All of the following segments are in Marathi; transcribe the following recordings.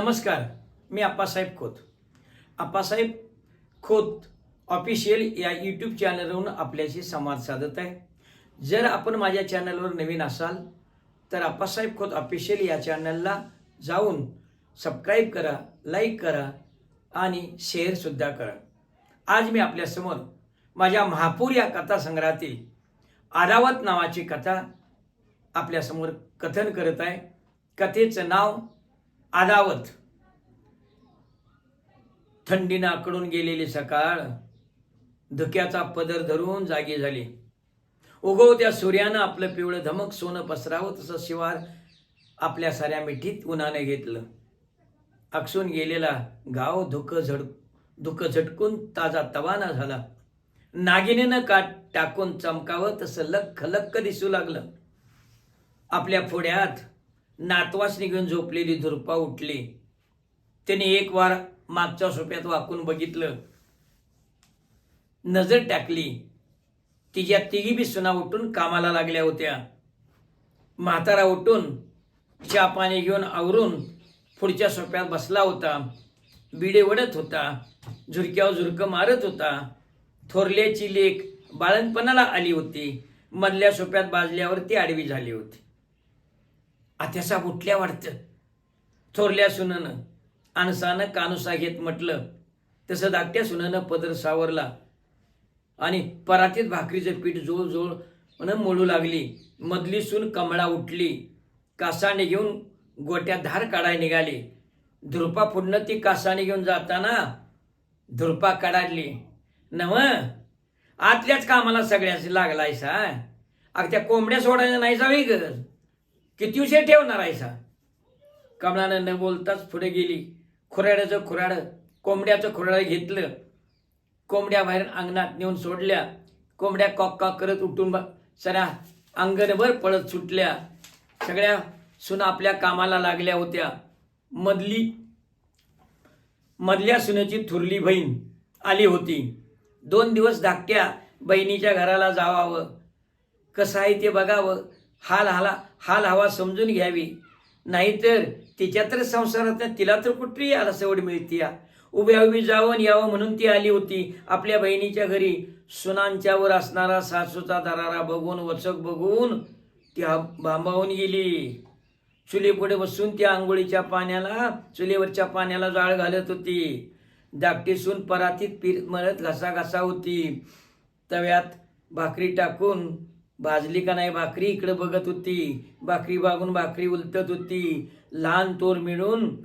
नमस्कार मी आप्पासाहेब खोत. आप्पासाहेब खोत ऑफिशियल या यूट्यूब चॅनलवरून आपल्याशी संवाद साधत आहे. जर आपण माझ्या चॅनलवर नवीन असाल तर आप्पासाहेब खोत ऑफिशियल या चॅनलला जाऊन सबस्क्राईब करा लाईक करा आणि शेअरसुद्धा करा. आज मी आपल्यासमोर माझ्या महापूर या कथासंग्रहातील आरावत नावाची कथा आपल्यासमोर कथन करत आहे. कथेचं नाव आदावत. थंडीनं आकडून गेलेली सकाळ धुक्याचा पदर धरून जागी झाली. उगवत्या सूर्यानं आपलं पिवळं धमक सोनं पसरावं तसं शिवार आपल्या साऱ्या मिठीत उन्हाने घेतलं. अक्षून गेलेला गाव धुकं झड धुकं झटकून ताजा तवाना झाला. नागिनेनं का टाकून चमकावं तसं लख लख दिसू लागलं. आपल्या पुढ्यात नातवास निघून झोपलेली धुरपा उठली. त्याने एक वार मागच्या सोप्यात वाकून बघितलं. नजर टाकली. तिच्या तिघी बी सुना उठून कामाला लागल्या होत्या. म्हातारा उठून चहा पाणी घेऊन आवरून पुढच्या सोप्यात बसला होता. बिडे वडत होता. झुरक्यावर झुरकं मारत होता. थोरल्याची लेख बाळणपणाला आली होती. मधल्या सोप्यात बाजल्यावर ती आडवी झाली होती. आत्यासा उठल्या वाटतं. थोरल्या सुननं अनसानं कानुसा घेत म्हटलं. तसं धाकट्या सुनानं पदर सावरला. आणि परातीत भाकरीचं पीठ जोळ जोळ म्हणून मोडू लागली. मधली सून कमळा उठली. कासाने घेऊन गोट्या धार काढाय निघाली. धुरपा पुढनं ती कासाने घेऊन जाताना धुरपा काढाडली नव आतल्याच कामाला सगळ्याच लागलायसा? अग त्या कोंबड्या सोडायला नाही जावी ग. किती उशीर ठेवणार आहेसा? कमळानं न बोलताच पुढे गेली. खुराड्याचं खुराड कोंबड्याचं खुराड घेतलं. कोंबड्या बाहेर अंगणात नेऊन सोडल्या. कोंबड्या कॉक कॉक करत उठून सऱ्या अंगणभर पळत सुटल्या. सगळ्या सुना आपल्या कामाला लागल्या होत्या. मधली मधल्या सुनेची थुरली बहीण आली होती. दोन दिवस धाकट्या बहिणीच्या घराला जावावं. कसं आहे ते बघावं. हाल हाला हाल हवा समजून घ्यावी. नाहीतर तिच्या तर संसारात तिला तर कुठली आला सवड मिळती या. उभ्या उभी जावं यावं म्हणून ती आली होती. आपल्या बहिणीच्या घरी सुनांच्यावर असणारा सासूचा दरारा बघून वचक बघून ती हा- भांबावून गेली. चुलीपुढे बसून त्या आंघोळीच्या पाण्याला चुलीवरच्या पाण्याला जाळ घालत होती. धाकटी सून परातीत पीर मळत घसा घसा होती. तव्यात भाकरी टाकून भाजली का नाही भाकरी? इकडे बघत होती. भाकरी बागून भाकरी उलटत होती. लहान तोर मिळून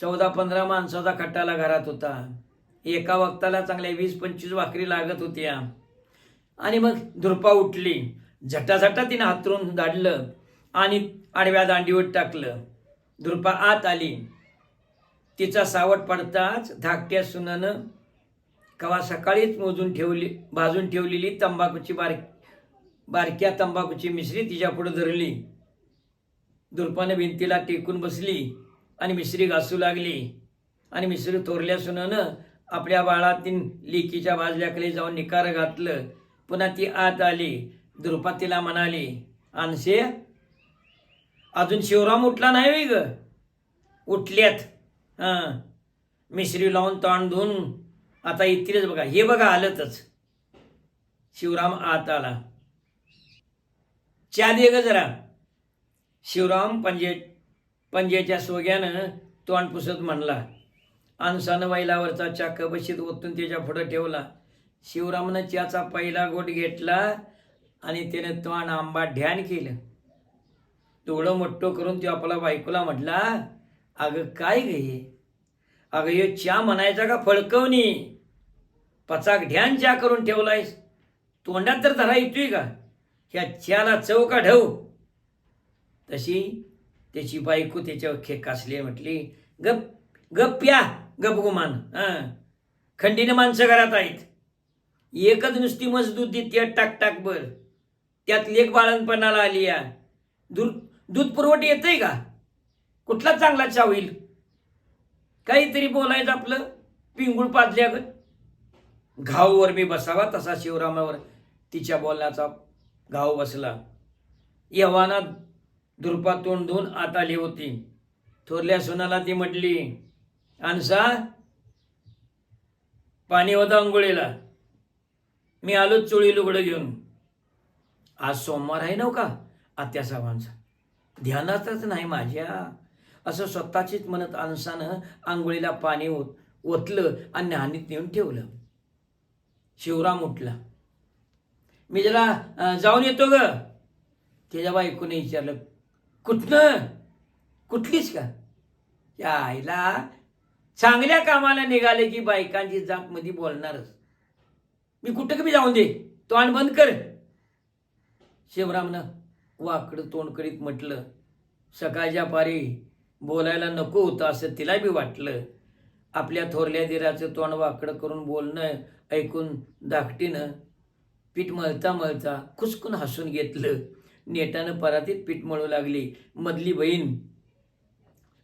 चौदा पंधरा माणसाचा खट्टाला घरात होता. एका वक्ताला चांगल्या वीस पंचवीस भाकरी लागत होत्या. आणि मग धुरपा उठली. झटाझटा तिनं हातरून दाडलं आणि आडव्या दांडीवर टाकलं. धुरपा आत आली. तिचा सावट पडताच धाकट्या सुनानं कवा सकाळीच मोजून ठेवली भाजून ठेवलेली तंबाखूची बारकी बारक्या तंबाखूची मिश्री तिच्यापुढं धरली. दुर्पानं भिंतीला टेकून बसली आणि मिश्री घासू लागली. आणि मिश्री थोरल्या सुनानं आपल्या बाळातील लेकीच्या बाजल्याकडे जाऊन निकार घातलं. पुन्हा ती आत आली. दुर्पा तिला म्हणाली आणसे अजून शिवराम उठला नाही वे ग? उठल्यात. हां. मिश्री लावून ताण धुवून आता येतीलच बघा हे बघा आलंतच शिवराम आत आला. च्या दे ग जरा. शिवराम पंजे पंजेच्या सोग्यानं तोंड पुसत म्हणला आणसानं वैलावरचा चाक बशीत ओतून त्याच्या पुढं ठेवला. शिवरामनं च्याचा पहिला गोट घेतला आणि त्याने तोंड आंबा ध्यान केलं. डोळं मोठं करून तो आपला बायकोला म्हटला अगं काय गे अगं हे च्या म्हणायचा का फळकवणी पचाक ध्यान च्या करून ठेवलायस? तोंडात तर धरा येतोय का? ह्या च्याला चौका का ढव. तशी त्याची बायको त्याच्यावर खे कासली म्हटली गप गप प्या गप गुमान हं. माणसं घरात आहेत. एकच नुसती मजदूत देते टाक टाक बर. त्यात लेख बाळणपणाला आली या. दूध दूध पुरवठा येतंय का? कुठला चांगला चा होईल? काहीतरी बोलायचं आपलं पिंगुळ पाजल्यागत. घाववर मी बसावा तसा शिवरामावर तिच्या बोलण्याचा घाव बसला. यव्हानात दुर्पा तोंड धुवून आत आली होती. थोरल्या सुनाला ती म्हटली आणसा पाणी होतं आंघोळीला. मी आलो चोळी लुगडं घेऊन. आज सोमवार आहे नव का आत्या साहेबांचा? ध्यानातच नाही माझ्या. असं स्वतःचीच म्हणत आणसानं आंघोळीला पाणी ओत ओतलं आणि न्हाणीत नेऊन ठेवलं. शिवराम उठला. मी जरा जाऊन येतो ग. त्याच्या बायकोने विचारलं कुठनं? कुठलीच का? या आईला चांगल्या कामाला निघाले की बायकांची जात मध्ये बोलणारच. मी कुठं कमी जाऊन दे तो आण बंद कर. शिवरामनं वाकडं तोंड करीत म्हटलं सकाळच्या पारी बोलायला नको होतं असं तिला बी वाटलं. आपल्या थोरल्या दिराचं तोंड वाकडं करून बोलणं ऐकून धाकटीनं पीठ मळता मळता खुसकून हसून घेतलं. नेटानं परातीत पीठ मळू लागली. मधली बहीण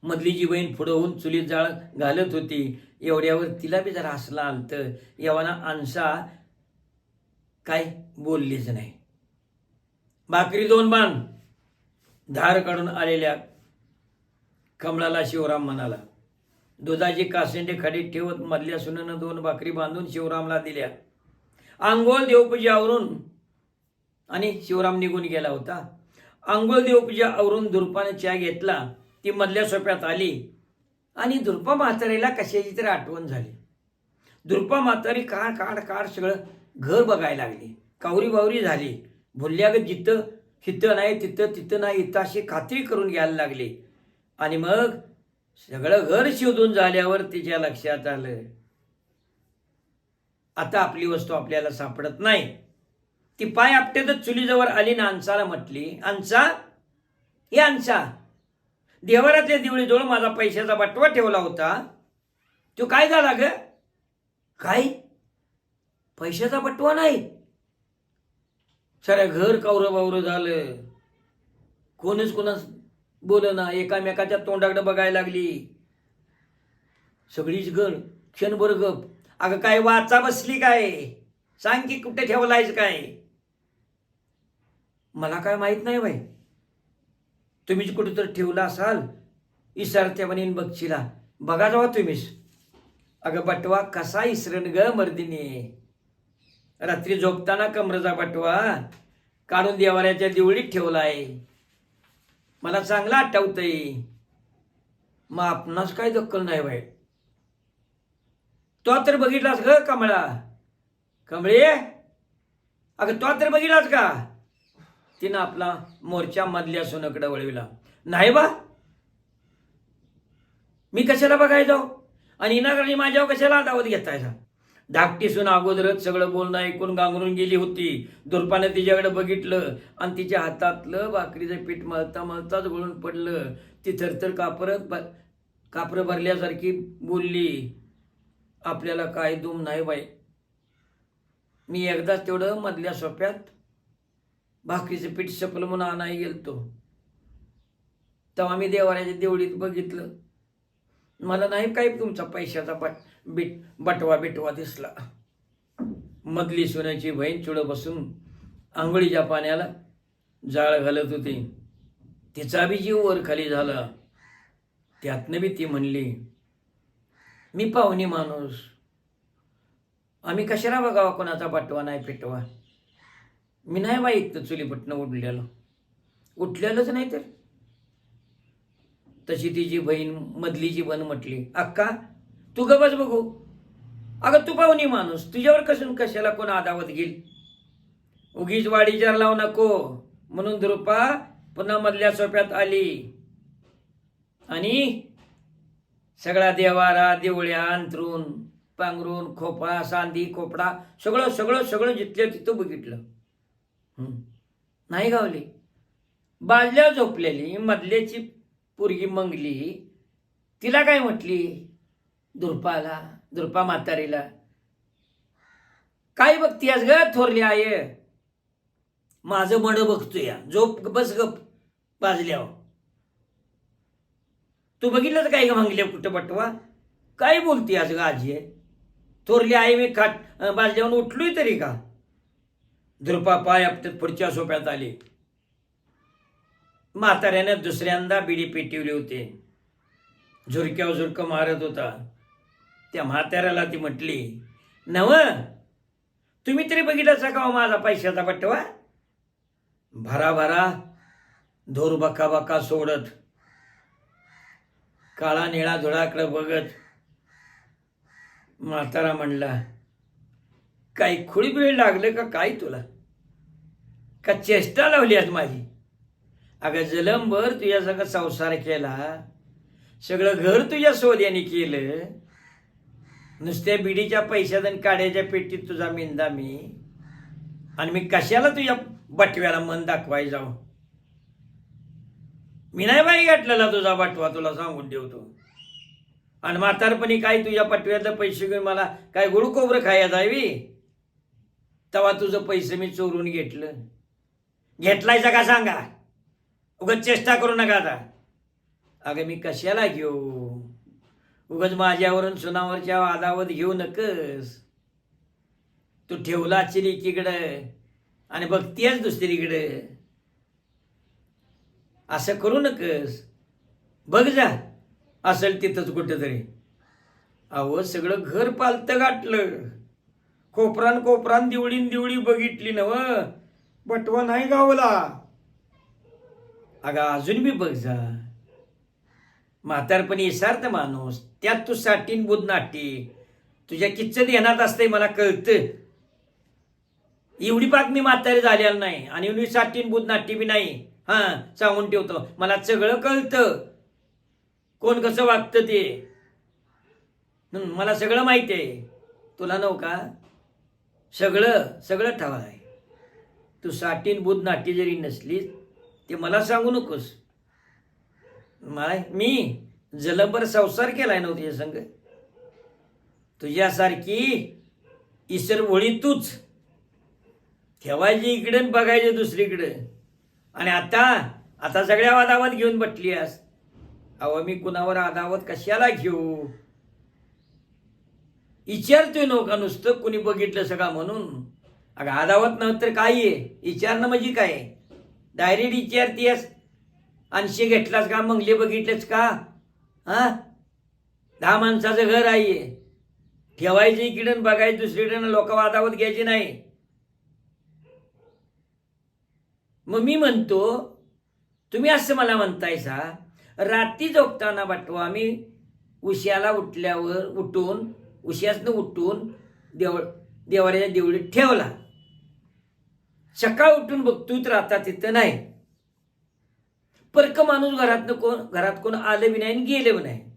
मधली जी बहीण पुढं होऊन चुलीत जाळ घालत होती. एवढ्यावर तिला बी जरा हसला आलतं. एवढा आणसा काय बोललीच नाही. भाकरी दोन बाण. धार काढून आलेल्या कमळाला शिवराम म्हणाला दुधाची कासेंडे खडीत ठेवत मधल्या सुनेनं दोन भाकरी बांधून शिवरामला दिल्या. आंघोळ देवपूजा आवरून आणि शिवराम निघून गेला होता. आंघोळ देवपूजा आवरून दुर्पाने चहा घेतला. ती मधल्या सोप्यात आली. आणि दुर्पा म्हातारीला कशाची तरी आठवण झाली. दुर्पा म्हातारी काढ काढ काढ सगळं घर बघायला लागली. कावरी बावरी झाली. भुल्ल्यागत जिथं हिथं नाही तिथं तिथं नाही इथं अशी खात्री करून घ्यायला लागली. आणि मग सगळं घर शोधून झाल्यावर तिच्या लक्षात आलं. आता आपली वस्तू आपल्याला सापडत नाही. ती पाय आपटेतच चुलीजवळ आली ना अंसाला म्हटली अंसा हे अंसा. देवारातल्या दिवळीजवळ माझा पैशाचा बटवा ठेवला होता. तो काय झाला ग? काय? पैशाचा बटवा नाही. साऱ्या घर कावरं बावरं झालं. कोणच कोणाच बोल ना एकामेकाच्या तोंडाकडे बघायला लागली. सगळीच गण क्षणभर गप. अगं काय वाचा बसली काय? सांग की कुठे ठेवलायच काय? मला काय माहीत नाही बाई. तुम्हीच कुठंतरी ठेवला असाल इसरत्या म्हणेन बक्षीला. बघा जावा तुम्हीच अगं बटवा कसा इसरण ग मर्दिनी. रात्री झोपताना कमरचा बटवा काढून देवाऱ्याच्या दिवळीत ठेवलाय. मला चांगला आठवतंय. मग आपणास काय दक्कल नाही बाई. तो तर बघितलास ग कमळा. कमळे? अगं तो तर बघितलास का? तिनं आपला मोर्चा मधल्या सोनकडे वळविला. नाही बा. मी कशाला बघायचो? जाऊ आणि इनाकडे माझ्यावर कशाला दावत घेतायचा धाकटी सून अगोदरच सगळं बोलणं ऐकून गांगरून गेली होती. दुर्पानं तिच्याकडे बघितलं आणि तिच्या हातातलं भाकरीचं पीठ मळता मळताच गळून पडलं. ती थरथर कापरत कापरं भरल्यासारखी बोलली. आपल्याला काय दुम नाही बाई. मी एकदाच तेवढं मधल्या सोप्यात भाकरीचं पीठ सपलं म्हणून आणाय गेलतो. तेव्हा मी देवाऱ्याच्या देवळीत बघितलं. मला नाही काही तुमचा पैशाचा बट बिट बटवा बिटवा दिसला. मधली सोन्याची बहीण चुडं बसून आंघोळीच्या पाण्याला जाळ घालत होती. तिचा बी जीव वर खाली झाला. त्यातनं बी ती म्हणली मी पाहुणी माणूस. आम्ही कशाला बघावा कोणाचा बटवा नाही पेटवा? मी नाही बा माहीत चुलीपटनं उडलेलं. उठलेलंच नाही तर? तशी तिची बहीण मधली जी बन म्हटली अक्का तू गबस बस बघू. अगं तू पाहुणी माणूस तुझ्यावर कसून कशाला कोण आदावत घेईल? उगीच वाडीचार लावू नको. म्हणून द्रुपा पुन्हा मधल्या सोप्यात आली. आणि सगळा देवारा देवळ्या अंतरून पांघरून खोपळा सांदी खोपडा सगळं सगळं सगळं जिथलं तिथं बघितलं. नाही गावली बाजल्या झोपलेली मधल्याची पोरगी मंगली तिला काय म्हटली? दुर्पाला दुर्पा म्हातारीला. काय आज ग थोरली आय माझं मड बघतोय. या. झोप बस गप बाजल्यावर. तू बघितलं तर काय ग मंगल्या कुठं बटवा? काय बोलती आज ग आजी? थोरली आई मी खाट अं, बाजल्यावर उठलोय तरी का? दुर्पा पाय आपटत पुढच्या सोप्यात आली. म्हाताऱ्याने दुसऱ्यांदा बिडी पेटवली होते. झुरक्यावर झुरकं मारत होता. त्या म्हाताऱ्याला ती म्हटली नव तुम्ही तरी बघितलाचा का हो माझा पैशाचा पटवा भरा भरा धोर बका बका सोडत. काळा निळा धुळाकडं बघत म्हातारा म्हणला काही खुळीबिळ लागलं का काय तुला? का चेष्टा लावली आज माझी? अगं जलंबर तुझ्या सगळं संसार केला सगळं घर तुझ्या सोद्याने केलं नुसत्या बिडीच्या पैशात आणि काड्याच्या पेटीत तुझा मेंदा मी आणि मी कशाला तुझ्या बटव्याला मन दाखवाय जाऊ? मी नाही बाई गाठलेला तुझा पाठवा तुला सांगून ठेवतो. आणि म्हातारपणी काय तुझ्या पटव्यातलं पैसे घेऊन मला काय गुळू खाया जावी तेव्हा तुझं पैसे मी चोरून घेतलं. घेतलायचा का सांगा? उगाच चेष्टा करू नका आता. अगं मी कशाला घेऊ? उगाच माझ्यावरून सुनावरच्या वादावर घेऊ नकस. तू ठेवला असेल एकीकडं आणि बघतीयच दुसरीकडं. असं करू नकस. बघ जा असेल तिथंच कुठेतरी. अहो सगळं घर पालतं गाठलं. कोपरान कोपरान दिवडीन दिवळी बघितली नव. बटवा नाही गावला. अगं अजून बी बघ जा. म्हातारपणी इसार्थ माणूस त्यात तू साठीन बुध नाटी. तुझ्या किच्चत येणार असतंय मला कळतं. एवढी बातमी मी म्हातारी झालेला नाही आणि एवढी साठीन बुध नाटी बी नाही. हा सांगून ठेवतो. मला सगळं कळतं. कोण कसं वागतं ते? मला सगळं माहिती आहे. तुला नव का? सगळं सगळं ठाव आहे. तू साठीन बुध नाटी जरी नसलीस ते मला सांगू नकोस. मला मी जलंबर संसार केलाय नव्हतं तुझ्या संग. तुझ्यासारखी ईश्वर ओळी तूच. ठेवायची इकडे आणि बघायचे दुसरीकडे. आणि आता आता सगळ्या वादावत घेऊन बटली आहेस अहो मी कुणावर आदावत कशाला घेऊ? विचारतोय नोका नुसतं कुणी बघितलं सगळं म्हणून. अगं आदावत नव्हतं तर काय आहे. विचारणं म्हणजे काय? डायरेक्ट विचारतीयस आणशे घेतलास का? मंगले बघितलेच का? हा? दहा माणसाचं घर आहे. ठेवायचं इकडे बघायचं दुसरीकडे लोक वादावत घ्यायची नाही. मग मी म्हणतो तुम्ही असं मला म्हणतायसा रात्री झोपताना वाटवा आम्ही उश्याला उठल्यावर उठून उश्यासनं उठून देव देवाऱ्याच्या देवळीत ठेवला. सकाळ उठून बघतो तर आता तिथं नाही. परक माणूस घरातनं कोण घरात कोण आलं बी नाही आणि गेलं बी नाही.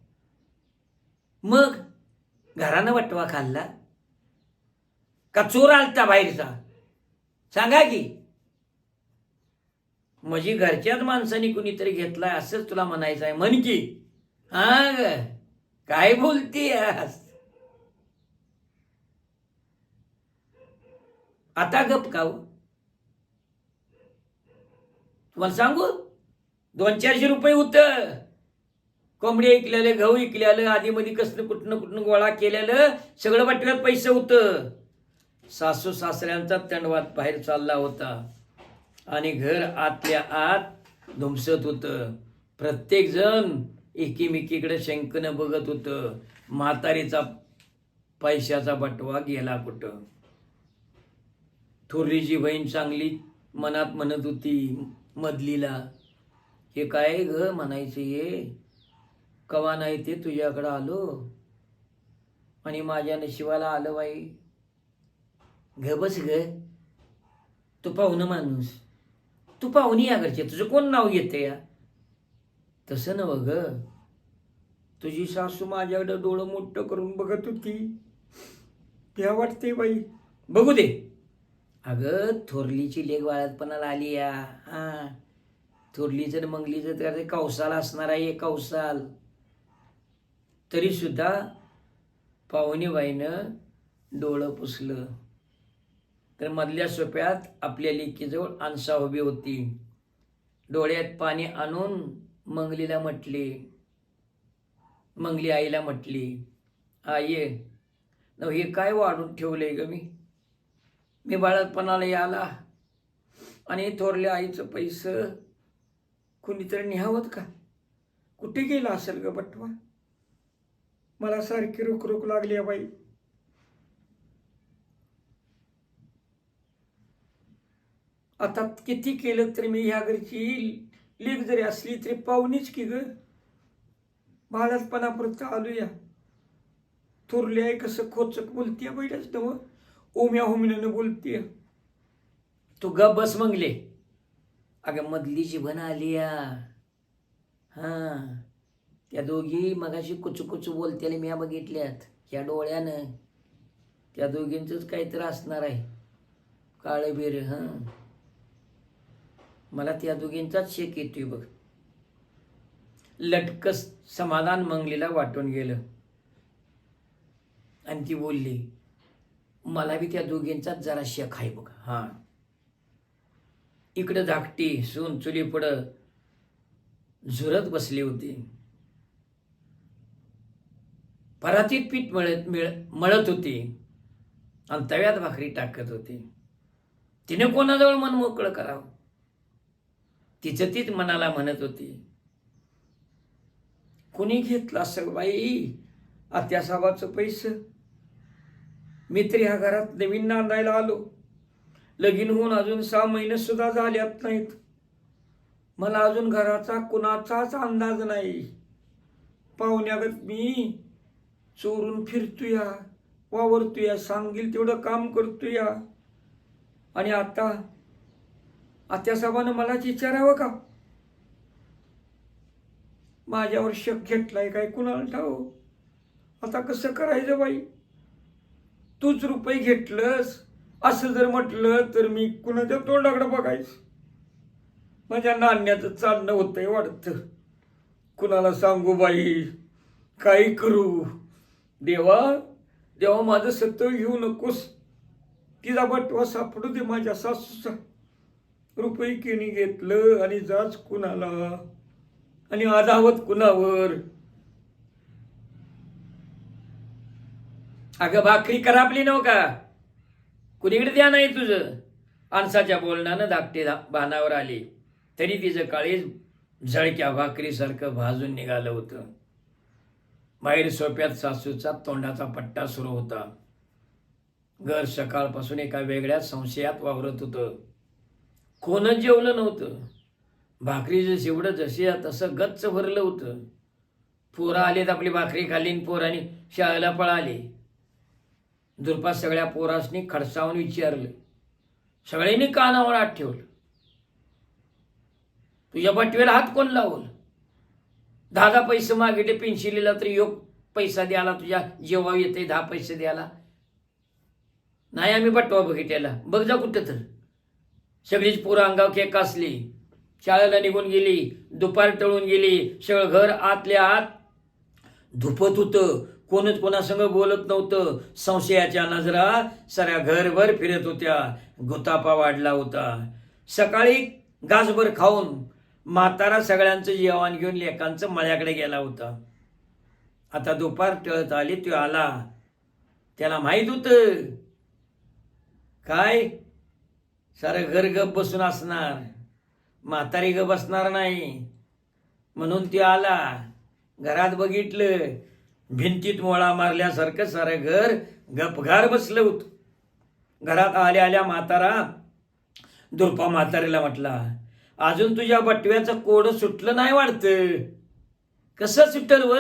मग घरानं वटवा खाल्ला. का चोर आलता बाहेरचा? सांगा की. म्हणजे घरच्याच माणसाने कुणीतरी घेतलाय असंच तुला म्हणायचं आहे. म्हण की. हा ग. काय बोलती आता गप काव हो? तुम्हाला सांगू? दोन चारशे रुपये होत. कोंबडी ऐकलेलं गहू ऐकलेलं आधी मध्ये कसलं कुठनं कुठनं गोळा केलेलं सगळं वाटव्यात पैसे होतं. सासू सासऱ्यांचा तंडवात बाहेर चालला होता. आणि घर आतल्या आत धुमसत होतं. प्रत्येक जण एकीमेकीकडे शंकनं बघत होतं. म्हातारीचा पैशाचा बटवा गेला कुठं? थोरलीची बहीण चांगली मनात म्हणत होती मधलीला हे काय ग म्हणायचं हे? कवा नाही ते तुझ्याकडं आलो? आणि माझ्या नशिबाला आलं बाई. ग बस ग तू पाहुणं माणूस. तू पाहुणी या घरचे. तुझं कोण नाव घेते या? तसं नव ग. तुझी सासू माझ्याकडं डोळं मोठं करून बघत होती. त्या वाटते बाई? बघू दे. अगं थोरलीची लेख वाळतपणाला आली या. हा. थोरलीचं आणि मंगलीचं तर ते कौसाल असणार आहे हे कौसाल. तरी सुद्धा पाहुणीबाईनं डोळं पुसलं. तर मधल्या सोप्यात आपल्या लेकीजवळ आणसा उभी होती. डोळ्यात पाणी आणून मंगलीला म्हटली मंगली आईला म्हटली आये न हे काय वाढून ठेवलंय ग मी? मी बाळातपणाला याला आणि थोरल्या आईचं पैसं कुणीतरी निहावत का? कुठे गेला असेल ग बटवा? मला सारखी रुक लागली आहे बाई. आता किती केलं तरी मी ह्या घरची लीक जरी असली तरी पाहुणीच की ग बाळातपणापुरतं आलूया थोरले आहे कसं खोचक बोलतीय बैठच नव ओम्या होमिण्यानं बोलतीय. तू ग बस मंगले. अगं मधली जीवन आली या. हां. त्या दोघी मगाशी कुचू कुचू बोलतेले मी बघितल्यात. या डोळ्यानं. त्या दोघींचंच काहीतरी असणार आहे. काळं बिर हां. मला त्या दोघींचाच शेक येतोय बघ. लटकस समाधान मंगलीला वाटून गेलं. आणि ती बोलली मला बी त्या दोघींचाच जरा शेक आहे बघ हां. इकडं धाकटी सून चुली पुढं झुरत बसली होती. परातीत पीठ मळत मिळ मळत होती आणि तव्यात भाकरी टाकत होती. तिने कोणाजवळ मन मोकळं करावं? तिचं तीच मनाला म्हणत होती. कुणी घेतला असेल बाई? आत्यासाबाचं पैसं. मी तरी ह्या घरात नवीन नांदायला आलो. लगीन होऊन अजून सहा महिने सुद्धा झाल्यात नाहीत. मला अजून घराचा कुणाचाच अंदाज नाही. पाहुण्यागत मी चोरून फिरतोया वावरतोया सांगेल तेवढं काम करतोया. आणि आता आत्यासाहेबानं मलाच विचारावं का? माझ्यावर शक घेतलाय काय कुणाला ठाऊ आता कसं करायचं बाई? तूच रुपये घेतलंस असं जर म्हटलं तर मी कुणाच्या तोंडाकडे बघायचं? माझ्या नाण्याचं चालणं होतंय वाटतं कुणाला सांगू बाई? काय करू. देवा देवा माझं सत्य घेऊ नकोस. तिचा बटवा सापडू दे माझ्या सासूचा. रुपये किणी घेतलं आणि जाच कुणाला? आणि आधावत कुणावर? अगं भाकरी करापली नव का? कुणीकडे द्या नाही तुझं? आणसाच्या बोलण्यानं धाकटे बाणावर आले. तरी तिचं काळीज झळक्या भाकरीसारखं भाजून निघालं होतं. बाहेर सोप्यात सासूचा तोंडाचा पट्टा सुरू होता. घर सकाळपासून एका वेगळ्या संशयात वावरत होतं. कोणच जेवलं नव्हतं. भाकरीचं शेवडं जशी तसं गच्च भरलं होतं. पोरं आलेत आपली भाकरी खाली आणि पोरांनी शाळेला पळाले. दुर्पास सगळ्या पोरासनी खडसावून विचारलं सगळ्यांनी कानावर आत ठेवलं? तुझ्या बटवेला हात कोण लावल? दहा दहा पैसे मागितले पेन्शिलीला तरी योग पैसा द्यायला तुझ्या जेव्हा येते दहा पैसे द्यायला. नाही आम्ही बटवा बघितलेला. बघ जा कुठं तर. सगळीच पोरं अंगाव केक असली शाळेला निघून गेली दुपार टळून गेली सगळं घर आतल्या आत धुपत होतं. कोणच कोणासंग बोलत नव्हतं. संशयाच्या नजरा साऱ्या घरभर फिरत होत्या. गुतापा वाढला होता. सकाळी गासभर खाऊन म्हातारा सगळ्यांचं जेवण घेऊन लेकांचं मळ्याकडे गेला होता. आता दुपार टळत आली तो आला. त्याला माहीत होतं. काय? सारं घर गप बसून असणार. म्हातारी गप बसणार नाही. म्हणून ती आला. घरात बघितलं. भिंतीत मोळा मारल्यासारखं सारं घर गपघार बसलं होतं. घरात आल्या आल्या म्हातारा दुर्पा म्हातारीला म्हटला अजून तुझ्या बटव्याचं कोड सुटलं नाही वाटतं. कसं सुटल व?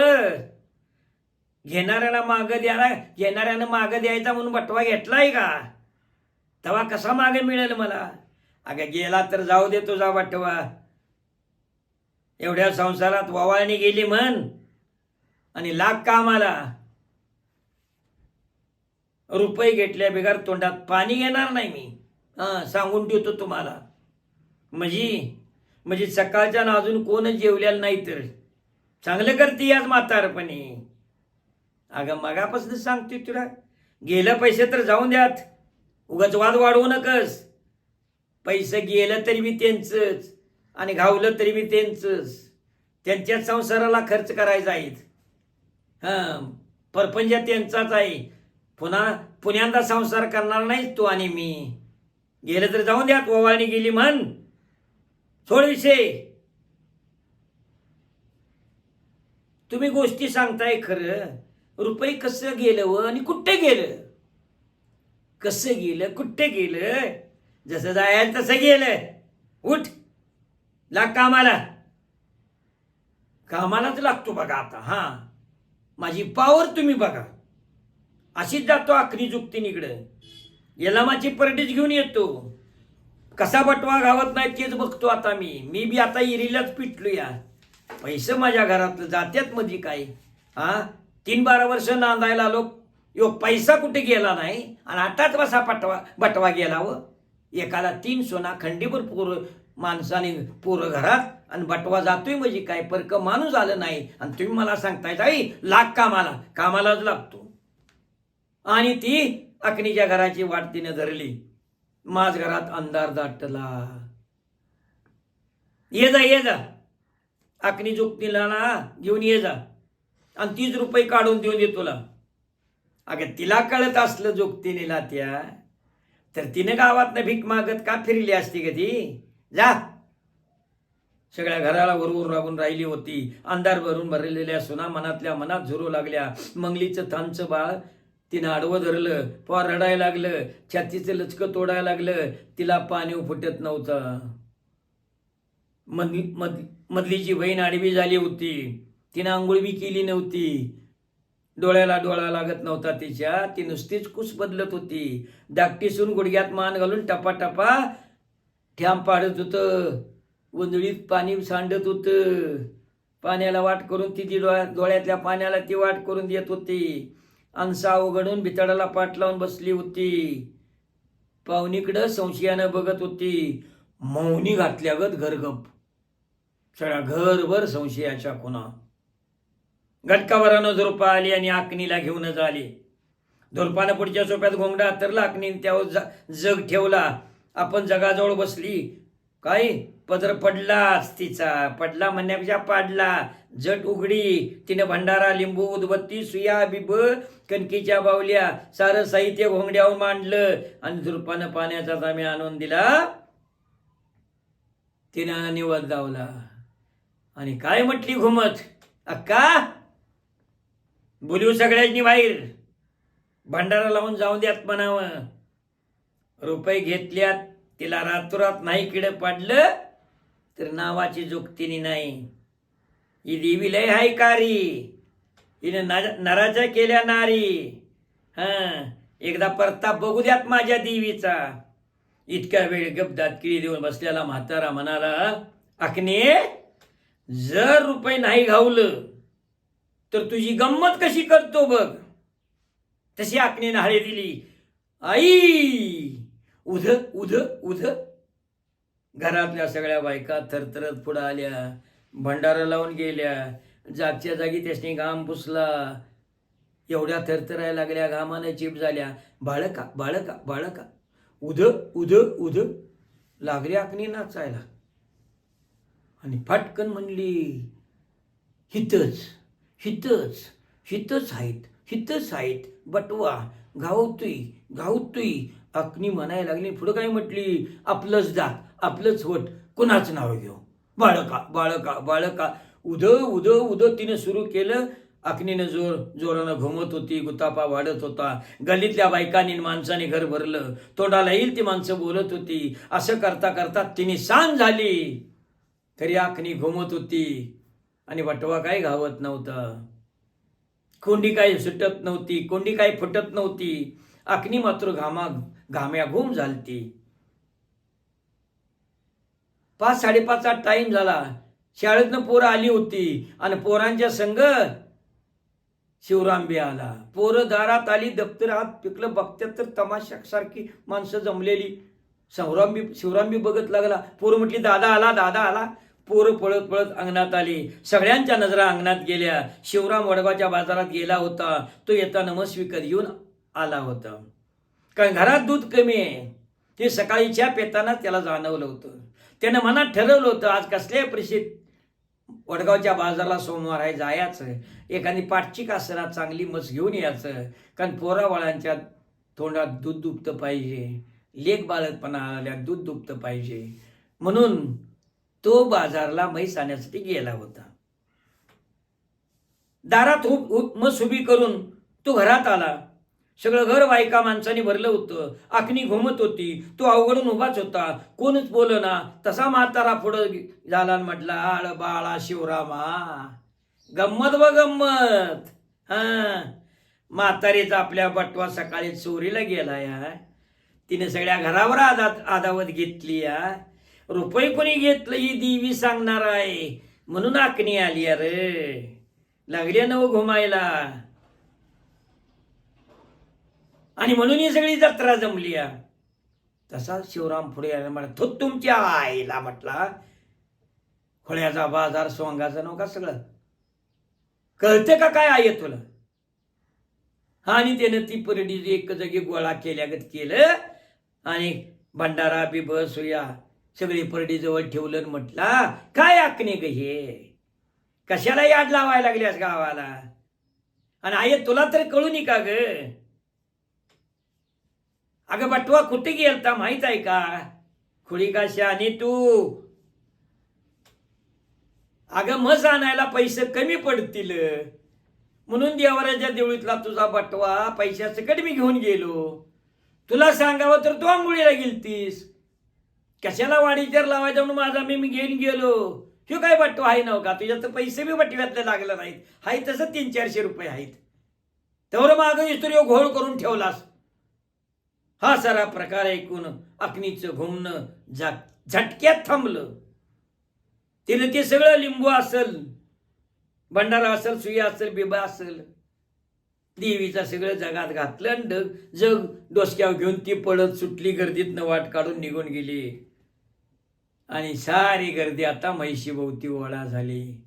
घेणाऱ्याला मागं द्यायला घेणाऱ्यानं मागं द्यायचा म्हणून बटवा घेतलाय का? तेव्हा कसा मागे मिळेल मला? अगं गेला तर जाऊ दे तुझा वाटवा. एवढ्या संसारात वावाळणी गेली म्हण. आणि लाग कामाला. रुपये घेतल्या बिगार तोंडात पाणी घेणार नाही मी. हां सांगून ठेवतो तुम्हाला. म्हणजे म्हणजे सकाळच्या अजून कोणच जेवलेलं नाही तर. चांगलं करते आज म्हातारपणी. अगं मगापासून सांगते तुला. गेलं पैसे तर जाऊन द्यात. उगाच वाद वाढवू नकस. पैसे गेलं तरी मी त्यांचंच आणि घावलं तरी मी त्यांचंच. त्यांच्याच संसाराला खर्च करायचा आहेत हां परपंजा त्यांचाच आहे. पुन्हा पुण्यांदा संसार करणार नाही तू आणि मी. गेलं तर जाऊन द्या ओवाळणी गेली म्हण. सोड विषय. तुम्ही गोष्टी सांगताय खरं. रुपये कसं गेलं व आणि कुठे गेलं? कसं गेलं? कुठे गेलं? जसं जायला तसं गेलं. उठ. लाग कामाला. कामालाच लागतो बघा आता हा. माझी पावर तुम्ही बघा. अशीच जातो आखरी जुक्तीनिकडं यलामाची परडीच घेऊन येतो. कसा बटवा गावत नाही तेच बघतो आता मी. मी बी आता इरीलाच पिटलो या पैसे माझ्या घरातलं जात्यात मध्ये काय हा? तीन बारा वर्ष नांदायला आलो. यो पैसा कुठे गेला नाही? आणि आताच बसा पटवा बटवा गेला व. एकाला तीन सोना खंडीभर पोर माणसाने पोरं घरात आणि बटवा जातोय म्हणजे काय? परक माणूस आलं नाही. आणि तुम्ही मला सांगताय आई लाग कामाला. कामालाच लागतो. आणि ती अग्नीच्या घराची वाट तिने धरली. माझ घरात अंधार दाटला. ये जा ये जा. अग्नी जुक्तीला ना घेऊन ये जा. आणि तीस रुपये काढून देऊन दे तुला. अगं तिला कळत असलं जोगतीनेला त्या तर तिने गावातनं भीक मागत का फिरली असती का ती? जा. सगळ्या घराला वरवर लागून राहिली होती. अंधार भरून भरलेल्या सुना मनातल्या मनात झुरू लागल्या. मंगलीचं थांबचं बाळ तिनं आडवं धरलं पोर रडायला लागलं छातीचं लचकं तोडायला लागलं. तिला पाणी फुटत नव्हतं. मधली मध मधलीची बहीण आडवी झाली होती. तिनं आंघोळ बी केली नव्हती. डोळ्याला डोळा लागत नव्हता तिच्या. ती नुसतीच कुस बदलत होती. दाकटीसून गुडघ्यात मान घालून टपा टपा ठ्याम पाडत होतं. वंदळीत पाणी सांडत होतं. पाण्याला वाट करून ती ती डोळ्या डोळ्यातल्या पाण्याला ती वाट करून देत होती. अंसा उघडून भितडाला पाठ लावून बसली होती. पाहुणीकडं संशयानं बघत होती. मौनी घातल्यागत घरगप. सगळ्या घरभर संशयाच्या खुणा. घटकावरानं झुरपा आली आणि आकणीला घेऊनच आली झुरपानं पुढच्या सोप्यात घोंगडा अतरला आकनीने त्यावर ज- जग ठेवला. आपण जगाजवळ बसली. काय पदर पडलाच तिचा. पडला म्हणण्यापेक्षा पाडला. जट उघडी. तिनं भंडारा लिंबू उदबत्ती सुया बिब कणकीच्या बावल्या सारं साहित्य घोंगड्यावर मांडलं आणि झुरपानं पाण्याचा तांब्या आणून दिला. तिनं निवद गावला आणि काय म्हटली घुमत? अक्का? बोलू सगळ्यांनी बाहेर. भंडारा लावून जाऊन द्यात म्हणावं. रुपये घेतल्यात तिला रातोरात नाही किड पडलं तर नावाची जोगतीनी नाही. ही देवी लय हाय कारी हिने नराच्या केल्या नारी. हा एकदा परताप बघू द्यात माझ्या देवीचा. इतक्या वेळ गपदात किळी देऊन बसलेला म्हातारा म्हणाला अकने जर रुपये नाही घावलं तर तुझी गंमत कशी करतो बघ. तशी आकणे हळे दिली. आई उध उध उध. घरातल्या सगळ्या बायका थरथरत पुढं आल्या. भंडारा लावून गेल्या. जागच्या जागी त्याने घाम पुसला. एवढ्या थरथरायला लागल्या घामानं चिप झाल्या. बाळका बाळका बाळका. उध उध उध. लागली आकणी नाचायला. आणि फाटकन म्हणली हितच. हितच हितच आहेत हितच आहेत. बटवा गावतोय गावतोय अग्नी म्हणायला लागली पुढं काय म्हटली? आपलंच दात आपलंच वट. कुणाचं नाव घेऊ? बाळका बाळका बाळका. उद उद उद तिने सुरू केलं. अग्नीनं जोर जोरानं घुमत होती गुतापा वाढत होता. गल्लीतल्या बायकांनी माणसाने घर भरलं. तोंडाला येईल ती माणसं बोलत होती. असं करता करता तिने सांज झाली. तरी आखणी घुमत होती. आणि वटवा काय घावत नव्हता. कोंडी काय सुटत नव्हती कोंडी काय फुटत नव्हती. अग्नी मात्र घामा घाम्या घुम झालती. पाच साडेपाचचा टाईम झाला. शाळेतनं पोरं आली होती आणि पोरांच्या संग शिवराम बी आला. पोरं दारात आली दप्तर हात पिकलं बघत्यात तर तमाशासारखी माणसं जमलेली. शिवराम बी शिवराम बी बघत लागला. पोरं म्हटली दादा आला दादा आला. पोरं पळत पळत अंगणात आली. सगळ्यांच्या नजरा अंगणात गेल्या. शिवराम वडगावच्या बाजारात गेला होता. तो येता नमस विकत घेऊन आला होता. कारण घरात दूध कमी आहे. ते सकाळी चहा पेताना त्याला जाणवलं होतं. त्यानं मनात ठरवलं होतं आज कसल्याही परिस्थितीत वडगावच्या बाजाराला सोमवार आहे जायचं. एखादी पाठची कासरा चांगली मस घेऊन यायचं. कारण पोराबाळांच्या तोंडात दूध दुभतं पाहिजे. लेख बाळतपणा आल्या दूध दुभतं पाहिजे. म्हणून तो बाजारला म्हैस आणण्यासाठी गेला होता. दारात उप उप मस उभी करून तो घरात आला. सगळं घर बायका माणसाने भरलं होतं. आखणी घुमत होती. तो अवघडून उभाच होता. कोणच बोलना तसा म्हातारा पुढं झाला म्हटला आळ बाळा शिवरामा गंमत ब गंमत. हा. म्हातारीचा आपल्या बटवा सकाळी चोरीला गेला या तिने सगळ्या घरावर आदात आदावत घेतली या रुपये कोणी घेतलं ही देवी सांगणार आहे? म्हणून आखणी आली अरे. लागली नव घुमायला. आणि म्हणून ही सगळी जत्रा जमली तसा शिवराम पुढे यायला म्हणा तो तुमच्या आईला म्हटला खोळ्याचा बाजार सोंगाचा नव्हता सगळं. कळतं का काय आहे तुला? हा आणि त्यानं ती परडी एक जागी गोळा केल्यागत केलं आणि भंडारा बिब सुया सगळी परडी जवळ ठेवलं म्हटला काय आखणे ग हे? कशाला याड लावायला लागल्यास गावाला? आणि आई तुला तर कळू नये का ग? अगं बटवा कुठे गेलता माहीत आहे का? खुळी का आणि तू. अगं मस आणायला पैसे कमी पडतील. म्हणून देवराच्या देवळीतला तुझा बटवा पैशासकट मी घेऊन गेलो. तुला सांगावं तर तू आंघोळीला गेलतीस. कशाला वाडीचर लावायचा म्हणून माझा मी मी घेऊन गेलो? ह्यो काय वाटतो आहे नव का? तुझ्या तर पैसे बी बटव्यातले लागले नाहीत. हाय तसं तीन चारशे रुपये आहेत. तेवढं मागं इस्त्री घोळ करून ठेवलास. हा सारा प्रकार ऐकून अग्नीचं घुमणं झा- झटक्यात थांबलं. तिने ते सगळं लिंबू असल भंडारा असेल सुया असेल बिबा असेल देवीचं सगळं जगात घातलं आणि ढग जग डोसक्यावर घेऊन ती पडत सुटली गर्दीतनं वाट काढून निघून गेली. आणि सारी गर्दी आता म्हैशीभोवती ओळा झाली.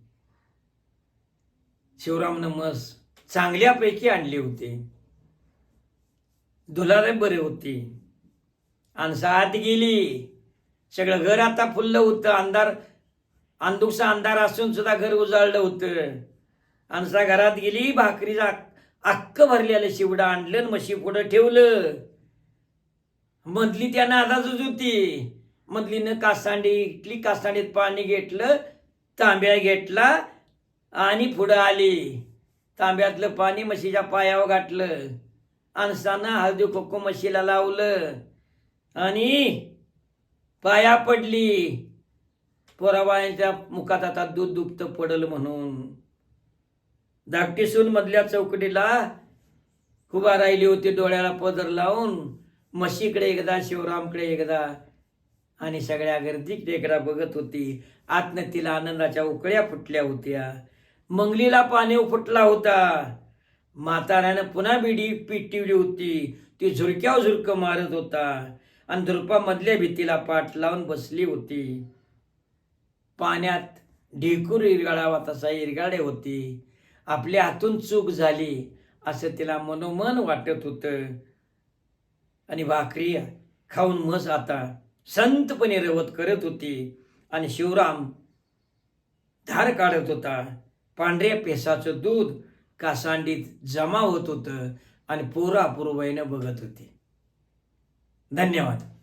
शिवरामनं मस चांगल्यापैकी आणली होती. दुलारे बरे होती. आणसा आत गेली. सगळं घर आता फुललं होतं. अंधार अंधुकसा अंधार असून सुद्धा घर उजाळलं होतं. आणसा घरात गेली भाकरीचा अक्क भरलेलं शिवडा आणलं म्हशी पुढं ठेवलं. मधली त्या नादातच होती. मधलीनं कासांडी इटली कासांडीत पाणी घेतलं तांब्या घेतला आणि पुढं आली. तांब्यातलं पाणी म्हशीच्या पायावर घातलं. आणसानं हळदी खोको म्हशीला लावलं आणि पाया पडली. पोराबायांच्या मुखात आता दूध दुपतं पडल म्हणून. धाकटीसून मधल्या चौकटीला उभा राहिली होती डोळ्याला पदर लावून. म्हशीकडे एकदा शिवरामकडे एकदा. आणि सगळ्या गर्दी लेकरा बघत होती. आतनं तिला आनंदाच्या उकळ्या फुटल्या होत्या. मंगलीला पाणी फुटला होता. म्हाताऱ्यानं पुन्हा बिडी पिटवली होती. ती झुरक्यावर झुरकं मारत होता. आणि झुरपामधल्या भीतीला पाठ लावून बसली होती. पाण्यात ढेकूर इरगाळावा तसा इरगाडे होती. आपल्या हातून चूक झाली असं तिला मनोमन वाटत होतं. आणि भाकरी खाऊन मस आता. संतपणे रवत करत होती आणि शिवराम धार काढत होता. पांढऱ्या पेसाचं दूध कासांडीत जमा होत होतं आणि पोरा बघत होते. धन्यवाद.